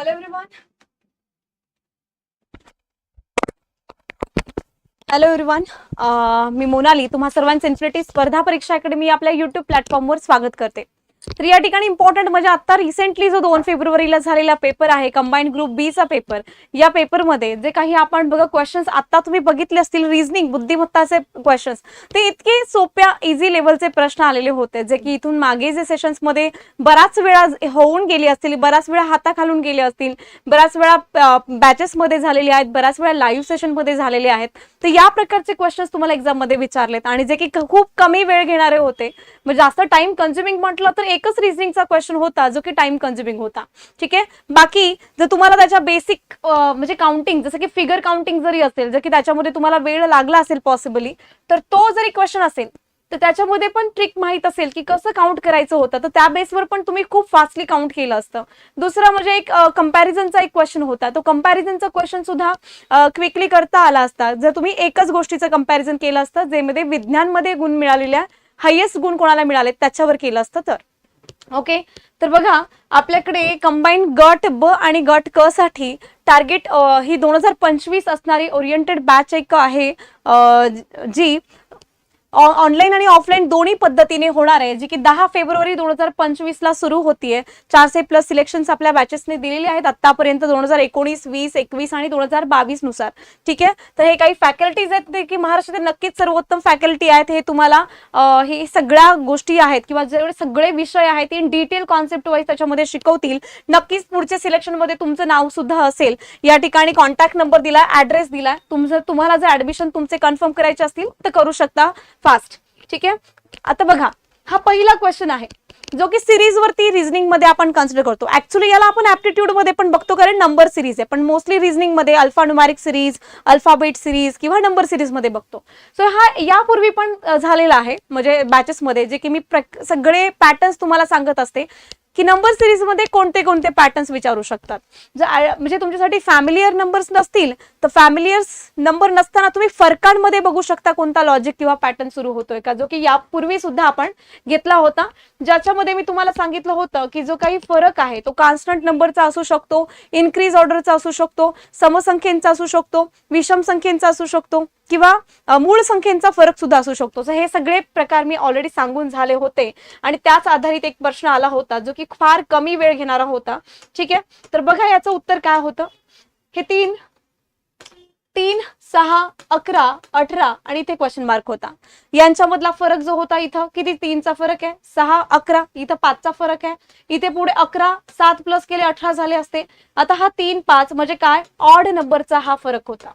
Hello everyone. Hello everyone uh, मी मोनाली. तुम्हा सर्वांचे इन्फिनिटी स्पर्धा परीक्षा अकॅडमी आपल्या युट्यूब प्लॅटफॉर्मवर स्वागत करते. तर या ठिकाणी इम्पॉर्टंट म्हणजे आता रिसेंटली जो दोन फेब्रुवारीला झालेला पेपर आहे कंबाईंड ग्रुप बी चा पेपर या पेपरमध्ये जे काही आपण बघा क्वेश्चन्स आता तुम्ही बघितले असतील रिझनिंग बुद्धिमत्ताचे क्वेश्चन्स ते इतके सोप्या इझी लेवलचे प्रश्न आलेले होते जे की इथून मागे जे सेशन्समध्ये बराच वेळा होऊन गेली असतील बराच वेळा हाताखालून गेले असतील बऱ्याच वेळा बॅचेस मध्ये झालेले आहेत बऱ्याच वेळा लाईव्ह सेशनमध्ये झालेले आहेत तर या प्रकारचे क्वेश्चन्स तुम्हाला एक्झाममध्ये विचारलेत. आणि जे की खूप कमी वेळ घेणारे होते म्हणजे जास्त टाइम कन्झ्युमिंग म्हटलं तर एकच रिझनिंगचा क्वेश्चन होता जो की टाइम कन्झ्युमिंग होता. ठीक आहे? बाकी जर तुम्हाला त्याच्या बेसिक म्हणजे काउंटिंग जसं की फिगर काउंटिंग जरी असेल जर की त्याच्यामध्ये तुम्हाला वेळ लागला असेल पॉसिबली तर तो जरी क्वेश्चन असेल तर त्याच्यामध्ये पण ट्रिक माहीत असेल की कसं काउंट करायचं होतं. तर त्या बेसवर पण तुम्ही खूप फास्टली काउंट केलं असतं. दुसरं म्हणजे एक कम्पॅरिझनचा एक क्वेश्चन होता. तो कम्पॅरिझनचा क्वेश्चन सुद्धा क्विकली करता आला असता. जर तुम्ही एकच गोष्टीचं कंपॅरिझन केलं असतं जेमध्ये विज्ञानमध्ये गुण मिळालेल्या हायेस्ट गुण कोणाला मिळाले त्याच्यावर केलं असतं तर. ओके? तर बघा आपल्याकडे कंबाईन गट ब आणि गट क साठी टार्गेट ही दोन हजार पंचवीस असणारी ओरिएंटेड बॅच एक आहे जी ऑनलाईन आणि ऑफलाईन दोन्ही पद्धतीने होणार आहे. जी की दहा फेब्रुवारी दोन हजार पंचवीस ला सुरू होतीये. चारशे प्लस सिलेक्शन आपल्या बॅचेसने दिलेले आहेत. आतापर्यंत दोन हजार एकोणीस वीस एकवीस आणि दोन हजार बावीसनुसार. ठीक आहे? तर हे काही फॅकल्टीज आहेत ते की महाराष्ट्रातील नक्कीच सर्वोत्तम फॅकल्टी आहेत हे तुम्हाला हे सगळ्या गोष्टी आहेत किंवा जेवढे सगळे विषय आहेत इन डिटेल कॉन्सेप्ट वाईज त्याच्यामध्ये शिकवतील. नक्कीच पुढच्या सिलेक्शनमध्ये तुमचं नाव सुद्धा असेल. या ठिकाणी कॉन्टॅक्ट नंबर दिला ऍड्रेस दिला. तुमचं तुम्हाला जर ऍडमिशन तुमचे कन्फर्म करायचे असतील तर करू शकता. फास्ट. ठीक आहे? आता बघा हा पहिला क्वेश्चन आहे जो की सिरीज वरती रिझनिंगमध्ये आपण कन्सिडर करतो. ऍक्च्युली याला आपण ऍप्टिट्यूडमध्ये पण बघतो कारण नंबर सिरीज आहे. पण मोस्टली रिझनिंगमध्ये alphanumeric series alphabet series किंवा नंबर सिरीजमध्ये बघतो. सो हा यापूर्वी पण झालेला आहे म्हणजे बॅचेसमध्ये जे की मी प्रक- सगळे पॅटर्न्स तुम्हाला सांगत असते. की नंबर सिरीजमध्ये कोणते कोणते पॅटर्न्स विचारू शकतात? जर म्हणजे तुमच्यासाठी फॅमिलियर नंबर्स नसतील तर फॅमिलियर नंबर नसताना तुम्ही फरकांमध्ये बघू शकता कोणता लॉजिक किंवा पॅटर्न सुरू होतोय का? जो की यापूर्वी सुद्धा आपण घेतला होता. ज्याच्यामध्ये मी तुम्हाला सांगितलं होतं की जो काही फरक आहे तो कॉन्स्टंट नंबरचा असू शकतो इन्क्रीज ऑर्डरचा असू शकतो समसंख्येचा असू शकतो विषम संख्येचा असू शकतो. किंवा मूळ संख्येचा फरक सुद्धा असू शकतो. हे सगळे प्रकार मी ऑलरेडी सांगून झाले होते. आणि त्याच आधारित एक प्रश्न आला होता जो की फार कमी वेळ घेणारा होता. ठीक आहे? तर बघा याचं उत्तर काय होतं. हे तीन तीन सहा अकरा अठरा आणि इथे क्वेश्चन मार्क होता. यांच्यामधला फरक जो होता इथं किती? तीनचा फरक आहे. सहा अकरा इथं पाचचा फरक आहे. इथे पुढे अकरा सात प्लस केले अठरा झाले असते. आता हा तीन पाच म्हणजे काय? ऑड नंबरचा हा फरक होता.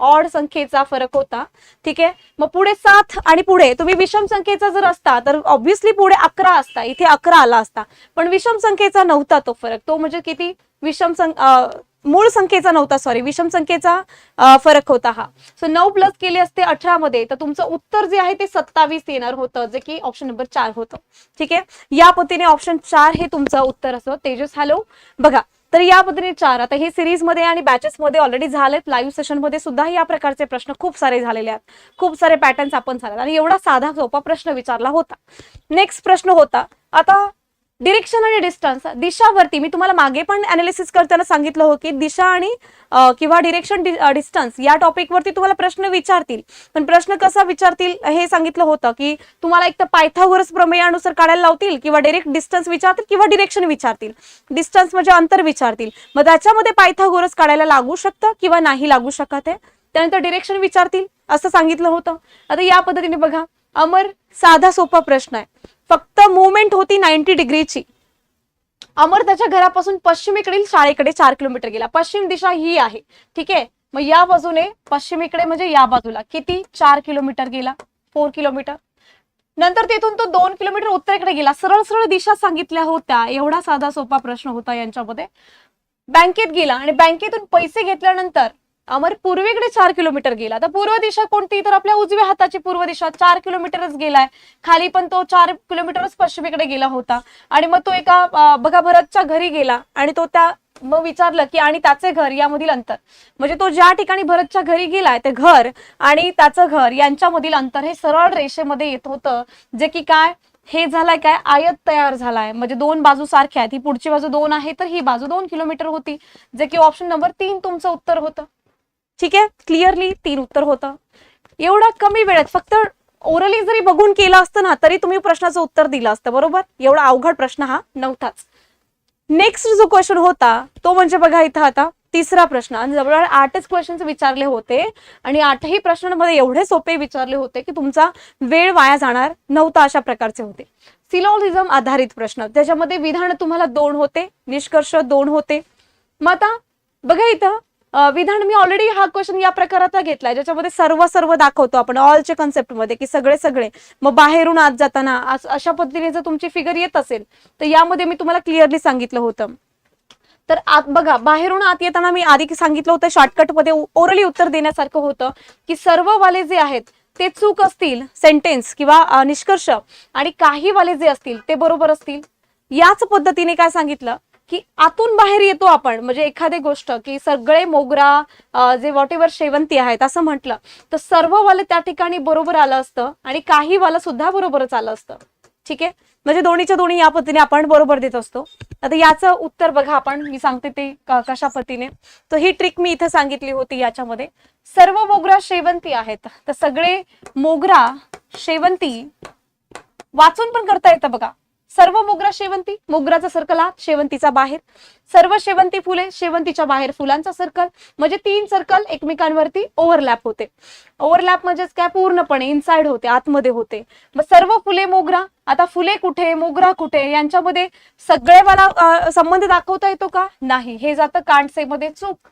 ऑड संख्येचा फरक होता. ठीक आहे? मग पुढे सात आणि पुढे तुम्ही विषम संख्येचा जर असता तर ऑब्व्हियसली पुढे अकरा असता. इथे अकरा आला असता. पण विषम संख्येचा नव्हता तो फरक. तो म्हणजे किती? विषम सं मूळ संख्येचा नव्हता सॉरी विषम संख्येचा फरक होता हा. सो नऊ प्लस केले असते अठरा मध्ये तर तुमचं उत्तर जे आहे ते सत्तावीस येणार होतं जे की ऑप्शन नंबर चार होतं. ठीक आहे? या पद्धतीने ऑप्शन चार हे तुमचं उत्तर असं तेजस हॅलो बघा तर या पद्धतीने चार. आता हे सिरीजमध्ये आणि बॅचेस मध्ये ऑलरेडी झालेत. लाईव्ह सेशनमध्ये सुद्धा या प्रकारचे प्रश्न खूप सारे झालेले आहेत. खूप सारे पॅटर्न्स आपण झालेत. आणि एवढा साधा सोपा प्रश्न विचारला होता. नेक्स्ट प्रश्न होता. आता डिरेक्शन आणि डिस्टन्स दिशावरती मी तुम्हाला मागे पण अनालिसिस करताना सांगितलं हो की दिशा आणि किंवा डिरेक्शन डिस्टन्स या टॉपिकवरती तुम्हाला प्रश्न विचारतील. पण प्रश्न कसा विचारतील हे सांगितलं होतं की तुम्हाला एक तर पायथागोरस प्रमेयानुसार काढायला लावतील किंवा डायरेक्ट डिस्टन्स विचारतील किंवा डिरेक्शन विचारतील. डिस्टन्स म्हणजे अंतर विचारतील. मग त्याच्यामध्ये पायथागोरस काढायला लागू शकतं किंवा नाही लागू शकत आहे त्यानंतर डिरेक्शन विचारतील असं सांगितलं होतं. आता या पद्धतीने बघा. अमर साधा सोपा प्रश्न आहे. फक्त मुवमेंट होती नाईन्टी डिग्रीची अमर त्याच्या घरापासून पश्चिमेकडील शाळेकडे चार किलोमीटर गेला. पश्चिम दिशा ही आहे. ठीक आहे? मग या बाजूने पश्चिमेकडे म्हणजे या बाजूला किती? चार किलोमीटर गेला. फोर किलोमीटर नंतर तिथून तो दोन किलोमीटर उत्तरेकडे गेला. सरळ सरळ दिशा सांगितल्या होत्या. एवढा साधा सोपा प्रश्न होता यांच्यामध्ये. बँकेत गेला आणि बँकेतून पैसे घेतल्यानंतर अमर पूर्वेकडे चार किलोमीटर गेला. तर पूर्व दिशा कोणती? तर आपल्या उजव्या हाताची पूर्व दिशा चार किलोमीटरच गेलाय. खाली पण तो चार किलोमीटरच पश्चिमेकडे गेला होता. आणि मग तो एका बघा भरतच्या घरी गेला आणि तो त्या मग विचारलं की आणि त्याचे घर यामधील अंतर? म्हणजे तो ज्या ठिकाणी भरतच्या घरी गेलाय ते घर आणि त्याचं घर यांच्यामधील अंतर हे सरळ रेषेमध्ये येत होतं. जे की काय? हे झालाय काय? आयत तयार झालाय. म्हणजे दोन बाजू सारख्या आहेत. ही पुढची बाजू दोन आहे तर ही बाजू दोन किलोमीटर होती. जे की ऑप्शन नंबर तीन तुमचं उत्तर होतं. ठीक आहे? क्लिअरली तीन उत्तर होतं. एवढा कमी वेळेत फक्त ओरली जरी बघून केलं असतं ना तरी तुम्ही प्रश्नाचं उत्तर दिलं असतं बरोबर? एवढा अवघड प्रश्न हा नव्हताच. नेक्स्ट जो क्वेश्चन होता तो म्हणजे बघा इथं आता तिसरा प्रश्न. आणि जवळजवळ आठच क्वेश्चन विचारले होते आणि आठही प्रश्नांमध्ये एवढे सोपे विचारले होते की तुमचा वेळ वाया जाणार नव्हता अशा प्रकारचे होते. सिलॉलिझम आधारित प्रश्न. त्याच्यामध्ये विधान तुम्हाला दोन होते निष्कर्ष दोन होते. मग आता बघा इथं विधान मी ऑलरेडी हा क्वेश्चन या प्रकाराचा घेतलाय ज्याच्यामध्ये सर्व सर्व दाखवतो आपण ऑलच्या कन्सेप्टमध्ये की सगळे सगळे मग बाहेरून आत जाताना अशा पद्धतीने जर तुमची फिगर येत असेल तर यामध्ये मी तुम्हाला क्लिअरली सांगितलं होतं. तर आत बघा बाहेरून आत येताना मी आधी सांगितलं होतं शॉर्टकटमध्ये ओरली उत्तर देण्यासारखं होतं की सर्व वाले जे आहेत ते चूक असतील सेंटेन्स किंवा निष्कर्ष आणि काही वाले जे असतील ते बरोबर असतील. याच पद्धतीने काय सांगितलं? की आतून बाहेर येतो आपण. म्हणजे एखादी गोष्ट की सगळे मोगरा जे वॉट एव्हर शेवंती आहेत असं म्हटलं तर सर्व वालं त्या ठिकाणी बरोबर आलं असतं आणि काही वाला सुद्धा बरोबरच आलं असतं. ठीक आहे? म्हणजे दोन्हीच्या दोन्ही या पद्धतीने आपण बरोबर देत असतो. आता याचं उत्तर बघा आपण. मी सांगते ते कशा पद्धतीने. तर ही ट्रिक मी इथं सांगितली होती याच्यामध्ये. सर्व मोगरा शेवंती आहेत. तर सगळे मोगरा शेवंती वाचून पण करता येतं बघा. सर्व मोगरा शेवंती मोगराचा सर्कल आत शेवंतीचा बाहेर. सर्व शेवंती फुले शेवंतीच्या बाहेर फुलांचा सर्कल म्हणजे तीन सर्कल एकमेकांवरती ओव्हरलॅप होते. ओव्हरलॅप म्हणजेच काय? पूर्णपणे इनसाइड होते आतमध्ये होते. मग सर्व फुले मोगरा आता फुले कुठे मोगरा कुठे यांच्यामध्ये सगळे मला संबंध दाखवता येतो का? नाही. हे जातं कांडसेमध्ये चूक.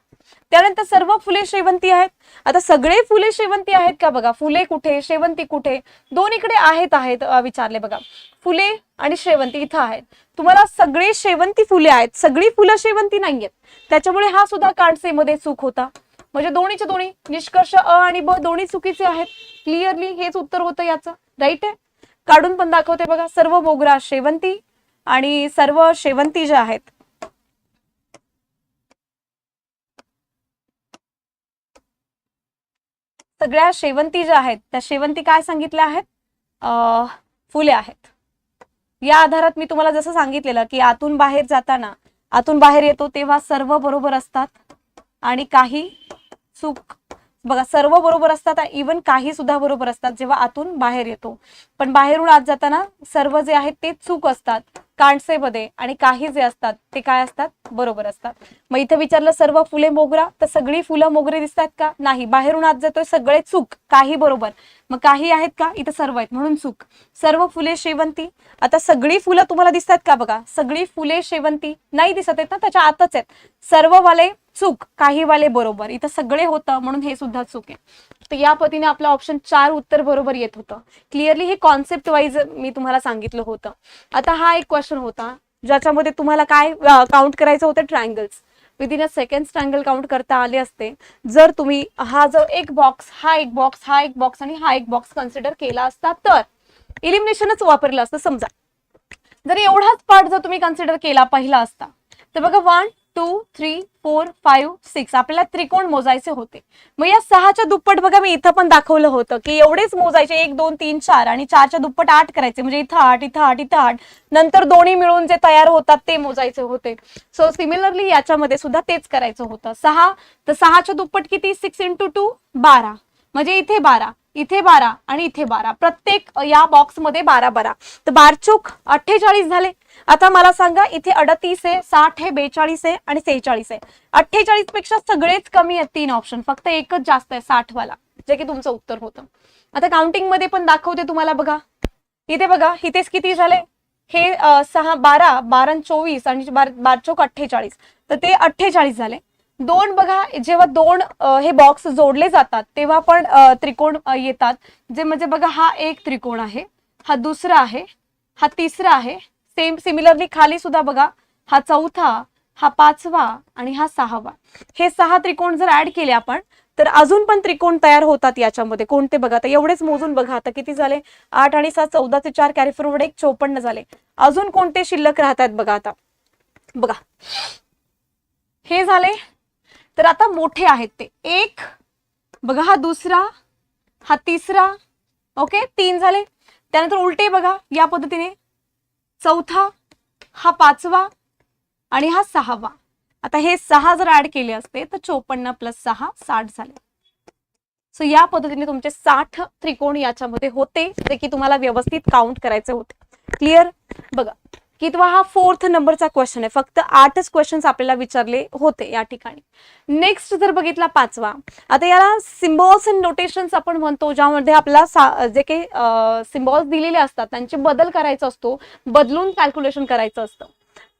त्यानंतर सर्व फुले शेवंती आहेत. आता सगळे फुले शेवंती आहेत का बघा? फुले कुठे? शेवंती कुठे? दोन इकडे आहेत आहेत विचारले बघा. फुले आणि शेवंती इथं आहेत. तुम्हाला सगळे शेवंती फुले आहेत. सगळी फुलं शेवंती नाहीयेत. त्याच्यामुळे हा सुद्धा कांडसेमध्ये चूक होता. म्हणजे दोन्हीचे दोन्ही निष्कर्ष अ आणि ब दोन्ही चुकीचे आहेत. क्लिअरली हेच उत्तर होतं याचं. राईट आहे? काढून पण दाखवते बघा. सर्व मोगरा शेवंती आणि सर्व शेवंती ज्या आहेत सगळ्या शेवंती ज्या आहेत त्या शेवंती काय सांगितल्या आहेत? फुले आहेत. या आधारात मी तुम्हाला जसं सांगितलेलं की आतून बाहेर जाताना आतून बाहेर येतो तेव्हा सर्व बरोबर असतात आणि काही चूक बघा सर्व बरोबर असतात इवन काही सुद्धा बरोबर असतात जेव्हा आतून बाहेर येतो. पण बाहेरून आत जाताना सर्व जे आहेत ते चूक असतात. कांडसेमध्ये आणि काही जे असतात ते काय असतात? बरोबर असतात. मग इथं विचारलं सर्व फुले मोगरा? तर सगळी फुलं मोगरे दिसतात का? नाही. बाहेरून आत जातोय सगळे चूक. काही बरोबर. मग काही आहेत का? इथं सर्व आहेत म्हणून चूक. सर्व फुले शेवंती. आता सगळी फुलं तुम्हाला दिसतात का बघा? सगळी फुले शेवंती. नाही दिसत आहेत ना त्याच्या आतच आहेत. सर्व वाले चूक काही वाले बरोबर. इथं सगळे होतं म्हणून हे सुद्धा चूक आहे. तर या पतीने आपलं ऑप्शन चार उत्तर बरोबर येत होतं. क्लिअरली हे कॉन्सेप्ट वाईज मी तुम्हाला सांगितलं होतं. आता हा एक क्वेश्चन होता ज्याच्यामध्ये तुम्हाला काय काउंट करायचं होतं? Triangles within a second triangle count करता आले असते. जर तुम्ही हा जो एक बॉक्स हा एक बॉक्स हा एक बॉक्स आणि हा एक बॉक्स कन्सिडर केला असता तर इलिमिनेशनच वापरलं असतं. समजा. जर एवढाच पार्ट जर तुम्ही कन्सिडर केला पहिला असता. तर बघा one two three four five six आपल्याला त्रिकोण मोजायचे होते. मग या सहाच्या दुप्पट बघा मी इथं पण दाखवलं होतं की एवढेच मोजायचे. एक दोन तीन चार आणि चारच्या दुप्पट आठ करायचे. म्हणजे इथं आठ इथं आठ इथं आठ. नंतर दोन्ही मिळून जे तयार होतात ते मोजायचे होते. सो सिमिलरली याच्यामध्ये सुद्धा तेच करायचं होतं. सहा तर सहाच्या दुप्पट किती? सिक्स इंटू टू बारा. म्हणजे इथे बारा. इथे बारा आणि इथे बारा. प्रत्येक या बॉक्समध्ये बारा बारा. तर बारचूक अठ्ठेचाळीस झाले. आता मला सांगा इथे अडतीस आहे साठ आहे बेचाळीस आहे आणि सेहेचाळीस आहे. अठ्ठेचाळीसपेक्षा सगळेच कमी आहेत तीन ऑप्शन फक्त एकच जास्त आहे साठ वाला जे की तुमचं उत्तर होतं. आता काउंटिंगमध्ये पण दाखवते तुम्हाला बघा. इथे बघा इथेच किती झाले? हे सहा बारा बारा आणि चोवीस आणि बार बारचोक अठ्ठेचाळीस. तर ते अठ्ठेचाळीस झाले. दोन बघा जेव्हा दोन हे बॉक्स जोडले जातात तेव्हा पण त्रिकोण येतात. जे म्हणजे बघा हा एक त्रिकोण आहे हा दुसरा आहे हा तिसरा आहे. सेम सिमिलरली खाली सुद्धा बघा हा चौथा हा पाचवा आणि हा सहावा. हे सहा त्रिकोण जर ऍड केले आपण तर अजून पण त्रिकोण तयार होतात याच्यामध्ये. कोणते बघा आता एवढेच मोजून बघा आता किती झाले? आठ आणि सात चौदा ते चार कॅरी फॉरवर्ड एक चोपन्न झाले. अजून कोणते शिल्लक राहतात बघा आता. बघा. हे झाले तर आता मोठे आहेत ते. एक बघा हा दुसरा हा तिसरा ओके तीन झाले. त्यानंतर उलटे बघा या पद्धतीने. चौथा हा पाचवा आणि हा सहावा. आता हे सहा जर ऍड केले असते तर चोपन्न प्लस सहा साठ झाले. सो या पद्धतीने तुमचे साठ त्रिकोण याच्यामध्ये होते जे की तुम्हाला व्यवस्थित काउंट करायचे होते. क्लिअर बघा. की हा फोर्थ नंबरचा क्वेश्चन आहे. फक्त आठच क्वेश्चन्स आपल्याला विचारले होते या ठिकाणी. नेक्स्ट जर बघितला पाचवा आता याला सिम्बॉल्स अँड नोटेशन्स आपण म्हणतो ज्यामध्ये आपला सा- जे काही सिम्बॉल्स दिलेले असतात त्यांचे बदल करायचा असतो बदलून कॅल्क्युलेशन करायचं असतं.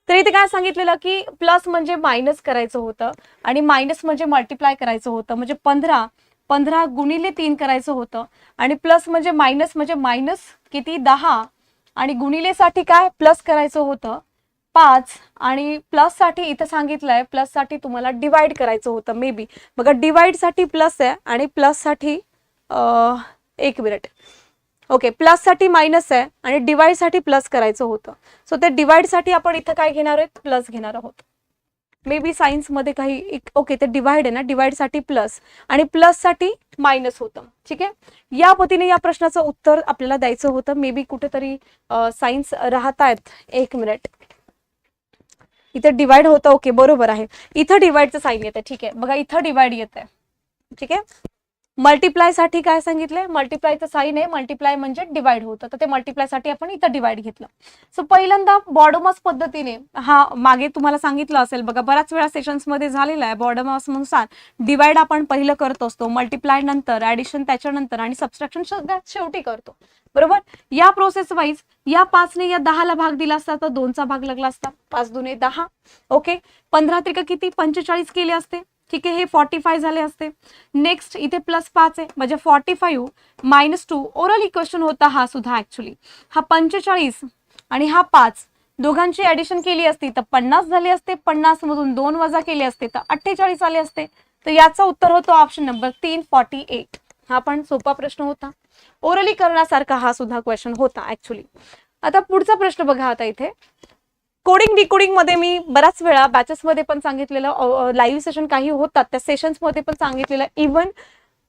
तर इथे काय सांगितलेलं की प्लस म्हणजे मायनस करायचं होतं आणि मायनस म्हणजे मल्टिप्लाय करायचं होतं. म्हणजे पंधरा पंधरा गुणिले तीन करायचं होतं आणि प्लस म्हणजे मायनस म्हणजे मायनस किती? दहा आणि गुणिलेसाठी काय प्लस करायचं होतं? पाच आणि प्लससाठी इथं सांगितलंय प्लससाठी तुम्हाला डिवाइड करायचं होतं मे बी बघा डिवाइडसाठी प्लस आहे आणि प्लससाठी एक मिनिट ओके प्लससाठी मायनस आहे आणि डिवाइडसाठी प्लस करायचं होतं. सो ते डिवाइडसाठी आपण इथं काय घेणार आहोत? प्लस घेणार आहोत. मे बी सायन्समध्ये काही ओके ते डिवाइड आहे ना डिवाइडसाठी प्लस आणि प्लससाठी मायनस होतं. ठीक आहे? या पतीने या प्रश्नाचं उत्तर आपल्याला द्यायचं होतं. मे बी कुठेतरी सायन्स राहत आहेत एक मिनिट इथे डिवाइड होतं ओके बरोबर आहे. इथं डिवाइडचं साईन येतं ठीक आहे? बघा इथं डिवाइड येत आहे ठीक आहे? मल्टिप्लायसाठी काय सांगितलंय? मल्टिप्लायचं साईन आहे मल्टिप्लाय म्हणजे डिवाइड होतं. तर ते मल्टिप्लायसाठी आपण इथं डिवाइड घेतलं. सो पहिल्यांदा बॉडोमॉस पद्धतीने हा मागे तुम्हाला सांगितलं असेल. बघा बऱ्याच वेळा सेशन्समध्ये झालेला आहे. बॉडोमॉसनुसार डिवाइड आपण पहिलं करत असतो. मल्टिप्लाय नंतर ऍडिशन त्याच्यानंतर आणि सबस्ट्रॅक्शन सगळ्यात शेवटी करतो. बरोबर? या प्रोसेस वाईज या पाचने या दहाला भाग दिला असता तर दोनचा भाग लागला असता. पाच दुने दहा. ओके पंधरा त्रिक किती? पंचेचाळीस केले असते. ठीक आहे हे फॉर्टी फाय झाले असते. नेक्स्ट इथे प्लस पाच आहे. म्हणजे forty five minus two oral equation होता हा सुद्धा ऍक्च्युली हा पंचेचाळीस आणि हा पाच दोघांची ऍडिशन केली असती तर पन्नास झाले असते. पन्नास मधून दोन वजा केले असते तर अठ्ठेचाळीस आले असते. तर याचा उत्तर होतो ऑप्शन नंबर तीन फॉर्टी एट हा पण सोपा प्रश्न होता. ओरली करण्यासारखा हा सुद्धा क्वेश्चन होता ऍक्च्युली आता पुढचा प्रश्न बघा आता इथे. कोडिंग डिकोडिंगमध्ये मी बऱ्याच वेळा बॅचेस मध्ये पण सांगितलेलं लाईव्ह सेशन काही होतात त्या सेशन्समध्ये पण सांगितलेलं. इव्हन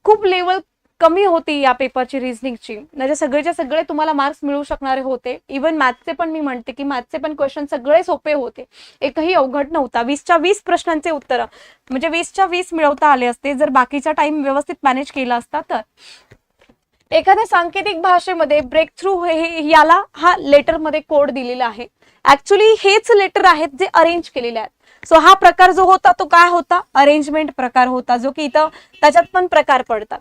खूप लेवल कमी होती या पेपरची रिझनिंगची म्हणजे सगळेच्या सगळे तुम्हाला मार्क्स मिळू शकणारे होते. इव्हन मॅथचे पण मी म्हणते की मॅथचे पण क्वेश्चन सगळे सोपे होते. एकही अवघड नव्हता. वीसच्या वीस प्रश्नांचे उत्तर. म्हणजे वीसच्या वीस मिळवता आले असते. जर बाकीचा टाइम व्यवस्थित मॅनेज केला असता तर. एखाद्या सांकेतिक भाषेमध्ये ब्रेक थ्रू हे याला हा लेटरमध्ये कोड दिलेला आहे. ऍक्च्युली हेच लेटर आहेत जे अरेंज केलेले आहेत. सो हा प्रकार जो होता तो काय होता? अरेंजमेंट प्रकार होता जो की इथं त्याच्यात पण प्रकार पडतात.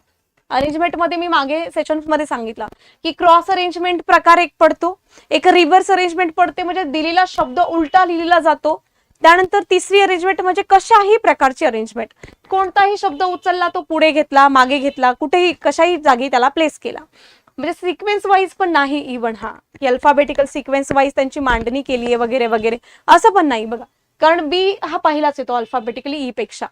अरेंजमेंटमध्ये मी मागे सेशनमध्ये सांगितलं की क्रॉस अरेंजमेंट प्रकार एक पडतो एक रिव्हर्स अरेंजमेंट पडते म्हणजे दिलेला शब्द उलटा लिहिलेला जातो. त्यानंतर तिसरी अरेंजमेंट म्हणजे कशाही प्रकारची अरेंजमेंट कोणताही शब्द उचलला तो पुढे घेतला मागे घेतला कुठेही कशाही जागी त्याला प्लेस केला. म्हणजे सिक्वेन्स वाईज पण नाही इव्हन हा. की अल्फाबेटिकल सिक्वेन्स वाईज त्यांची मांडणी केली आहे वगैरे वगैरे. असं पण नाही बघा. कारण बी हा पहिलाच येतो अल्फाबेटिकली ई e पेक्षा.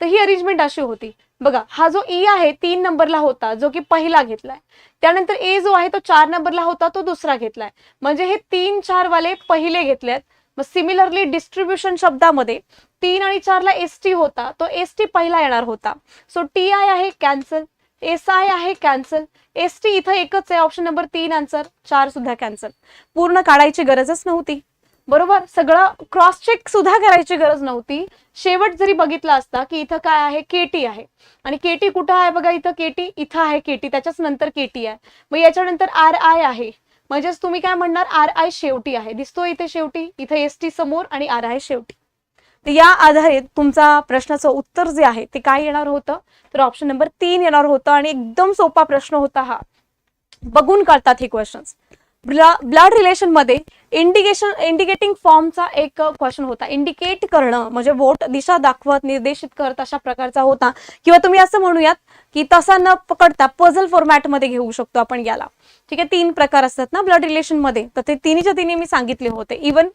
तर ही अरेंजमेंट अशी होती. बघा हा जो ई आहे तीन नंबरला होता जो की पहिला घेतलाय. त्यानंतर ए जो आहे तो चार नंबरला होता तो दुसरा घेतलाय. म्हणजे हे तीन चार वाले पहिले घेतलेत. मग सिमिलरली डिस्ट्रीब्युशन शब्दामध्ये तीन आणि चारला एस टी होता तो एस टी पहिला येणार होता. सो टी आय आहे कॅन्सल एस आय आहे कॅन्सल एस टी इथं एकच आहे ऑप्शन नंबर तीन आन्सर चार सुद्धा कॅन्सल पूर्ण काढायची गरजच नव्हती. बरोबर? सगळं क्रॉस चेक सुद्धा करायची गरज नव्हती. शेवट जरी बघितला असता की इथं काय आहे? केटी आहे. आणि केटी कुठं आहे बघा इथं? केटी इथं आहे केटी त्याच्याच नंतर केटी आहे. मग याच्यानंतर आर आय आहे. म्हणजेच तुम्ही काय म्हणणार? आर आय शेवटी आहे. दिसतो इथे शेवटी. इथं एस टी समोर आणि आर आय शेवटी. तर या आधारित तुमचा प्रश्नाचं उत्तर जे आहे ते काय येणार होतं? तर ऑप्शन नंबर तीन येणार होतं आणि एकदम सोपा प्रश्न होता हा. बघून कळतात हे क्वेश्चन्स ब्लड रिलेशनमध्ये इंडिकेशन इंडिकेटिंग फॉर्मचा एक क्वेश्चन होता. इंडिकेट करणं म्हणजे वोट दिशा दाखवत निर्देशित करत अशा प्रकारचा होता. किंवा तुम्ही असं म्हणूयात की तसा न पकडता पझल फॉर्मॅटमध्ये घेऊ शकतो आपण याला. ठीक आहे? तीन प्रकार असतात ना ब्लड रिलेशनमध्ये. तर ते तिन्हीच्या तिन्ही मी सांगितले होते. इवन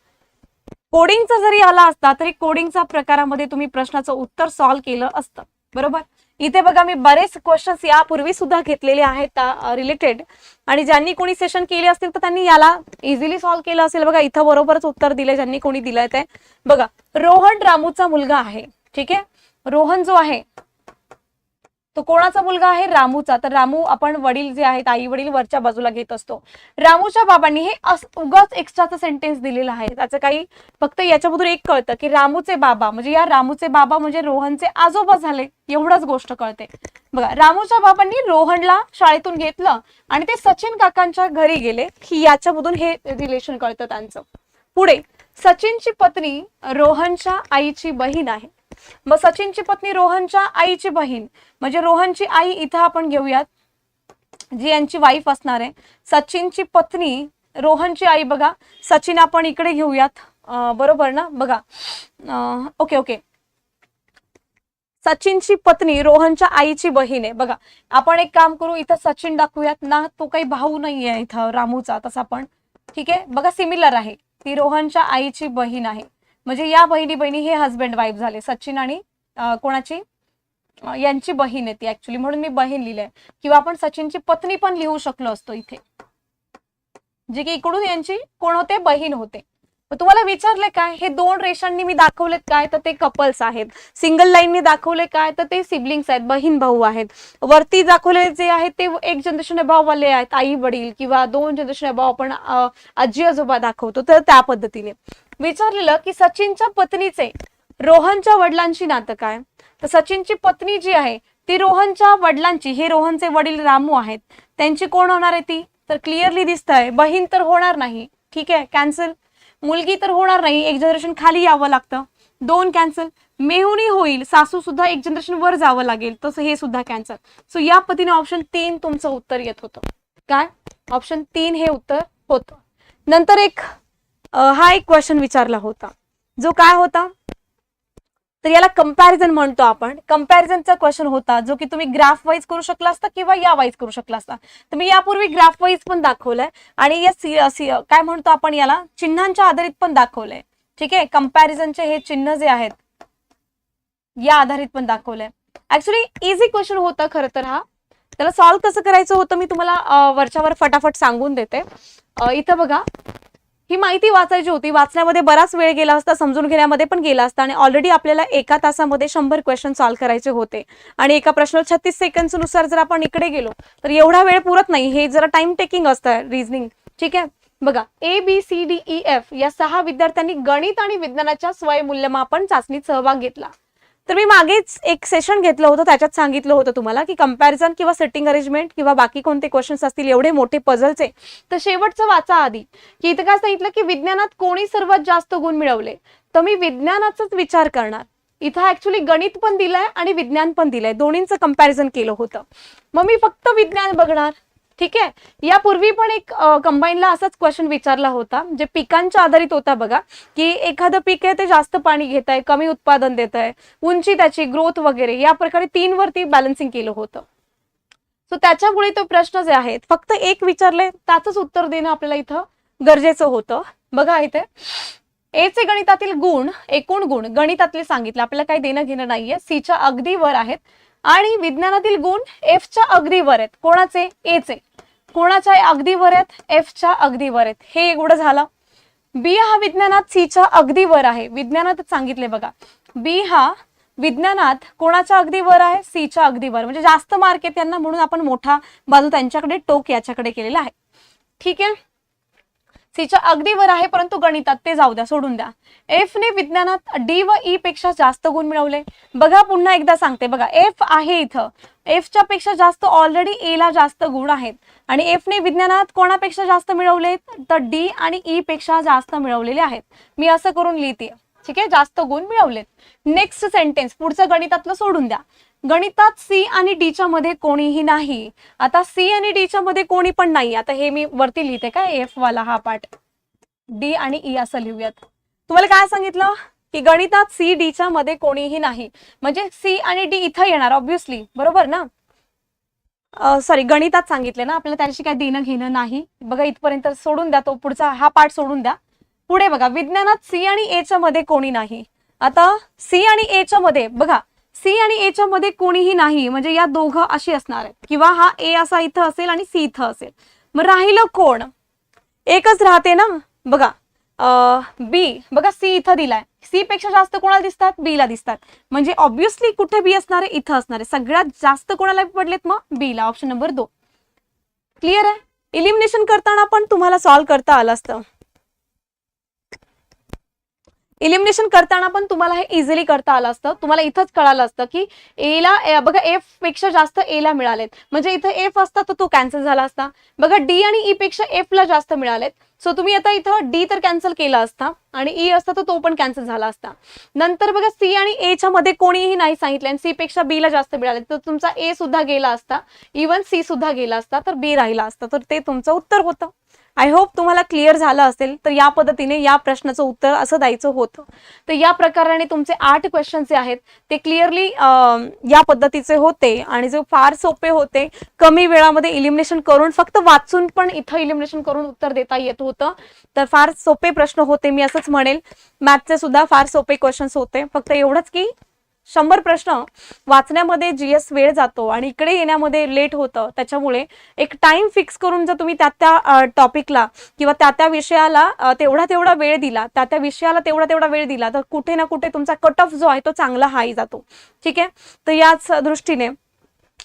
कोडिंगचा जरी आला असता तरी कोडिंगचा प्रकारामध्ये तुम्ही प्रश्नाचं उत्तर सॉल्व्ह केलं असतं. बरोबर? इथे बघा मी बरेच क्वेश्चन्स यापूर्वी सुद्धा घेतलेले आहेत रिलेटेड आणि ज्यांनी कोणी सेशन केले असतील तर त्यांनी याला इझिली सॉल्व्ह केलं असेल. बघा इथं बरोबरच उत्तर दिलं ज्यांनी कोणी दिलंय ते. बघा रोहन रामूचा मुलगा आहे. ठीक आहे? रोहन जो आहे तो कोणाचा मुलगा आहे? रामूचा. तर रामू आपण वडील जे आहेत आई वडील वरच्या बाजूला घेत असतो. रामूच्या बाबांनी हे उगाच एक्स्ट्राचा सेंटेन्स दिलेलं आहे. त्याचं काही फक्त याच्यामधून एक कळतं की रामूचे बाबा म्हणजे या रामूचे बाबा म्हणजे रोहनचे आजोबा झाले. एवढाच गोष्ट कळते. बघा रामूच्या बाबांनी रोहनला शाळेतून घेतलं आणि ते सचिन काकांच्या घरी गेले. की याच्यामधून हे रिलेशन कळतं त्यांचं. पुढे सचिनची पत्नी रोहनच्या आईची बहीण आहे. मग सचिनची पत्नी रोहनच्या आईची बहीण. म्हणजे रोहनची आई इथं आपण घेऊयात. जी यांची वाईफ असणार आहे. सचिनची पत्नी रोहनची आई बघा. सचिन आपण इकडे घेऊयात. बरोबर ना? बघा. ओके ओके सचिनची पत्नी रोहनच्या आईची बहीण आहे. बघा. आपण एक काम करू इथं सचिन दाखवूयात. ना तो काही भाऊ नाहीये इथं रामूचा तसा पण. ठीक आहे? बघा सिमिलर आहे. ती रोहनच्या आईची बहीण आहे. म्हणजे या बहिणी बहिणी हे हस्बंड वाईफ झाले. सचिन आणि कोणाची? यांची बहीण आहे ती ऍक्च्युली म्हणून मी बहीण लिहिलंय. किंवा आपण सचिनची पत्नी पण लिहू शकलो असतो इथे. जे की इकडून यांची कोण होते? बहीण होते. तुम्हाला विचारले काय हे दोन रेषांनी मी दाखवलेत काय? तर ते कपल्स आहेत. सिंगल लाईननी दाखवले काय? तर ते सिबलिंग्स आहेत बहीण भाऊ आहेत. वरती दाखवले जे आहेत ते एक जनरेशन अभाववाले आहेत आई वडील किंवा दोन जनरेशन अभाव आपण आजी आजोबा दाखवतो. तर त्या पद्धतीने. विचारलेलं की सचिनच्या पत्नीचे रोहनच्या वडिलांशी नातं काय? तर सचिनची पत्नी जी आहे ती रोहनच्या वडिलांची हे रोहनचे वडील रामू आहेत. त्यांची कोण होणार आहे ती? तर क्लिअरली दिसत आहे बहीण तर होणार नाही. ठीक आहे कॅन्सल मुलगी तर होणार नाही. एक जनरेशन खाली यावं लागतं. दोन कॅन्सल मेहुणी होईल सासू सुद्धा एक जनरेशन वर जावं लागेल. तसं हे सुद्धा कॅन्सल सो या पद्धतीने ऑप्शन तीन तुमचं उत्तर येत होतं. काय? ऑप्शन तीन हे उत्तर होतं. नंतर एक हा एक क्वेश्चन विचारला होता. जो काय होता? तर याला कंपॅरिझन म्हणतो आपण. कम्पॅरिझनचा क्वेश्चन होता जो की तुम्ही ग्राफ वाईज करू शकला असता किंवा या वाईज करू शकला असता. तर मी यापूर्वी ग्राफ वाईज पण दाखवलंय. आणि या सी सी- काय म्हणतो आपण याला? चिन्हांच्या आधारित पण दाखवलंय. ठीक आहे? कम्पॅरिझनचे हे चिन्ह जे आहेत या आधारित पण दाखवलंय. ऍक्च्युली इझी क्वेश्चन होता खरं तर हा. त्याला सॉल्व्ह कसं करायचं होतं मी तुम्हाला वरच्यावर फटाफट सांगून देते. इथं बघा. ही माहिती वाचायची होती. वाचण्यामध्ये बराच वेळ गेला असता समजून घेण्यामध्ये पण गेला असता आणि ऑलरेडी आपल्याला एका तासामध्ये शंभर क्वेश्चन सॉल्व्ह करायचे होते. आणि एका प्रश्नाला छत्तीस सेकंडनुसार जर आपण इकडे गेलो तर एवढा वेळ पुरत नाही. हे जरा टाइम टेकिंग असतं रिझनिंग ठीक आहे? बघा A B C D E F या सहा विद्यार्थ्यांनी गणित आणि विज्ञानाच्या स्वयंमूल्यमापन चाचणीत सहभाग घेतला. तर मी मागेच एक सेशन घेतलं होतं त्याच्यात सांगितलं होतं तुम्हाला की कंपॅरिझन किंवा सेटिंग अरेंजमेंट किंवा बाकी कोणते क्वेश्चन्स असतील एवढे मोठे पझलचे तर शेवटचं वाचा आधी. की इथं काय सांगितलं की विज्ञानात कोणी सर्वात जास्त गुण मिळवले? तर मी विज्ञानाचाच विचार करणार. इथं ऍक्च्युली गणित पण दिलंय आणि विज्ञान पण दिलंय. दोन्हींचं कंपॅरिझन केलं होतं. मग मी फक्त विज्ञान बघणार. ठीक आहे? यापूर्वी पण एक कंबाईनला असाच क्वेश्चन विचारला होता जे पिकांच्या आधारित होता बघा की एखादं पीक आहे ते जास्त पाणी घेत आहे कमी उत्पादन देत आहे उंची त्याची ग्रोथ वगैरे या प्रकारे तीन वरती बॅलन्सिंग केलं होतं. सो त्याच्यामुळे तो प्रश्न जे आहेत फक्त एक विचारले त्याचंच उत्तर देणं आपल्याला इथं गरजेचं होतं. बघा इथे. एचे गणितातील गुण एकूण गुण गणितातले सांगितले आपल्याला काही देणं घेणं नाहीये सीच्या अगदी वर आहेत. आणि विज्ञानातील गुण एफच्या अगदी वर आहेत. कोणाचे? एचे कोणाच्या अगदी वर आहेत? एफच्या अगदी वर आहेत. हे एवढं झालं. बी हा विज्ञानात सीच्या अगदी वर आहे. विज्ञानातच सांगितले बघा. बी हा विज्ञानात कोणाच्या अगदी वर आहे? सीच्या अगदी वर. म्हणजे जास्त मार्क आहेत त्यांना म्हणून आपण मोठा बाजू त्यांच्याकडे टोक याच्याकडे केलेला आहे. ठीक आहे? सीच्या अगदी वर आहे परंतु गणितात ते जाऊ द्या सोडून द्या. एफ ने विज्ञानात डी व ई पेक्षा जास्त गुण मिळवले. बघा पुन्हा एकदा सांगते बघा एफ आहे इथं. एफच्या पेक्षा जास्त ऑलरेडी ए ला जास्त गुण आहेत. आणि एफ ने विज्ञानात कोणापेक्षा जास्त मिळवले तर डी आणि ई पेक्षा जास्त मिळवलेले आहेत. मी असं करून लिहिते ठीक आहे? जास्त गुण मिळवलेत. नेक्स्ट सेंटेन्स पुढचं गणितातलं सोडून द्या. गणितात सी आणि डीच्या मध्ये कोणीही नाही. आता सी आणि डीच्या मध्ये कोणी पण नाही. आता हे मी वरती लिहिते काय? एफ वाला हा पार्ट डी आणि ई असं लिहूयात. तुम्हाला काय सांगितलं? की गणितात सी डीच्या मध्ये कोणीही नाही. म्हणजे सी आणि डी इथं येणार ऑब्विसली बरोबर ना? सॉरी गणितात सांगितले ना आपल्याला त्याच्याशी काय देणं घेणं नाही. बघा इथपर्यंत सोडून द्या तो पुढचा हा पार्ट सोडून द्या. पुढे बघा विज्ञानात सी आणि एच्या मध्ये कोणी नाही. आता सी आणि एच्या मध्ये बघा सी आणि एच्या मध्ये कोणीही नाही म्हणजे या दोघं अशी असणार आहेत. किंवा हा ए असा इथं असेल आणि सी इथं असेल. मग राहिलं कोण? एकच राहते ना? बघा बी बघा सी इथं दिलाय. सी पेक्षा जास्त कोणाला दिसतात? बी ला दिसतात. म्हणजे ऑब्व्हियसली कुठे बी असणार? आहे इथं असणार. आहे सगळ्यात जास्त कोणाला पडलेत मग? बी ला. ऑप्शन नंबर दोन. क्लिअर आहे? इलिमिनेशन करताना पण तुम्हाला सॉल्व्ह करता आलं असतं. इलिमिनेशन करताना पण तुम्हाला हे इझिली करता आलं असतं. तुम्हाला इथंच कळालं असतं की एला बघा एफपेक्षा जास्त एला मिळालेत. म्हणजे इथं एफ असता तर तो कॅन्सल झाला असता. बघा डी आणि ई पेक्षा एफला जास्त मिळालेत. सो तुम्ही आता इथं डी तर कॅन्सल केला असता आणि e ई असता तर तो पण कॅन्सल झाला असता. नंतर बघा सी आणि एच्या मध्ये कोणीही नाही सांगितलं आणि सी पेक्षा बी ला जास्त मिळाले तर तुमचा ए सुद्धा गेला असता. इवन सी सुद्धा गेला असता तर बी राहिला असता. तर ते तुमचं उत्तर होतं. आय होप तुम्हाला क्लिअर झालं असेल. तर या पद्धतीने या प्रश्नाचं उत्तर असं द्यायचं होतं. तर या प्रकाराने तुमचे आठ क्वेश्चन जे आहेत ते क्लिअरली या पद्धतीचे होते आणि जे फार सोपे होते कमी वेळामध्ये इलिमिनेशन करून फक्त वाचून पण इथं इलिमिनेशन करून उत्तर देता येत होतं. तर फार सोपे प्रश्न होते मी असंच म्हणेल. मॅथचे सुद्धा फार सोपे क्वेश्चन्स होते. फक्त एवढंच की शंभर प्रश्न वाचण्यामध्ये जी एस वेळ जातो आणि इकडे येण्यामध्ये लेट होतं. त्याच्यामुळे एक टाइम फिक्स करून जर तुम्ही त्या त्या टॉपिकला किंवा त्या त्या विषयाला तेवढा तेवढा वेळ दिला त्या त्या विषयाला तेवढा तेवढा वेळ दिला तर कुठे ना कुठे तुमचा कट ऑफ जो आहे तो चांगला हाई जातो. ठीक आहे? तर याच दृष्टीने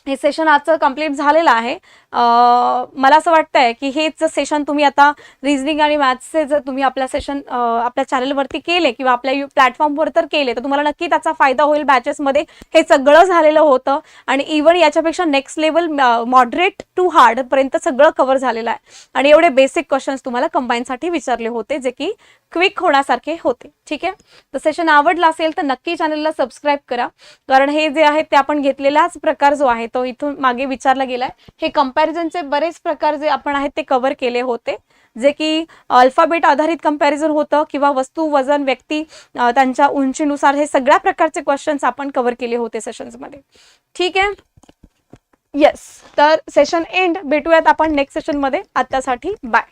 हे सेशन आजचं कंप्लीट झालेलं आहे. मला असं वाटतंय की हेच सेशन तुम्ही आता रिझनिंग आणि मॅथ्सचे जर तुम्ही आपल्या सेशन आपल्या चॅनलवरती केले किंवा आपल्या यू प्लॅटफॉर्मवर तर केले तर तुम्हाला नक्की त्याचा फायदा होईल बॅचेसमध्ये हे सगळं झालेलं होतं आणि इव्हन याच्यापेक्षा नेक्स्ट लेवल मॉडरेट टू हार्डपर्यंत सगळं कव्हर झालेलं आहे. आणि एवढे बेसिक क्वेश्चन्स तुम्हाला कंबाईनसाठी विचारले होते जे की क्विक होण्यासारखे होते. ठीक आहे? तर सेशन आवडला असेल तर नक्की चॅनलला सबस्क्राईब करा. कारण हे जे आहे ते आपण घेतलेलाच प्रकार जो आहे तो इथून मागे विचारला गेलाय. हे कम्पॅरिझनचे बरेच प्रकार जे आपण आहेत ते कव्हर केले होते. जे की अल्फाबेट आधारित कंपॅरिझन होतं किंवा वस्तू वजन व्यक्ती त्यांच्या उंचीनुसार हे सगळ्या प्रकारचे क्वेश्चन्स आपण कव्हर केले होते सेशन्समध्ये ठीक आहे? येस तर सेशन एंड भेटूयात आपण नेक्स्ट सेशनमध्ये आत्तासाठी. बाय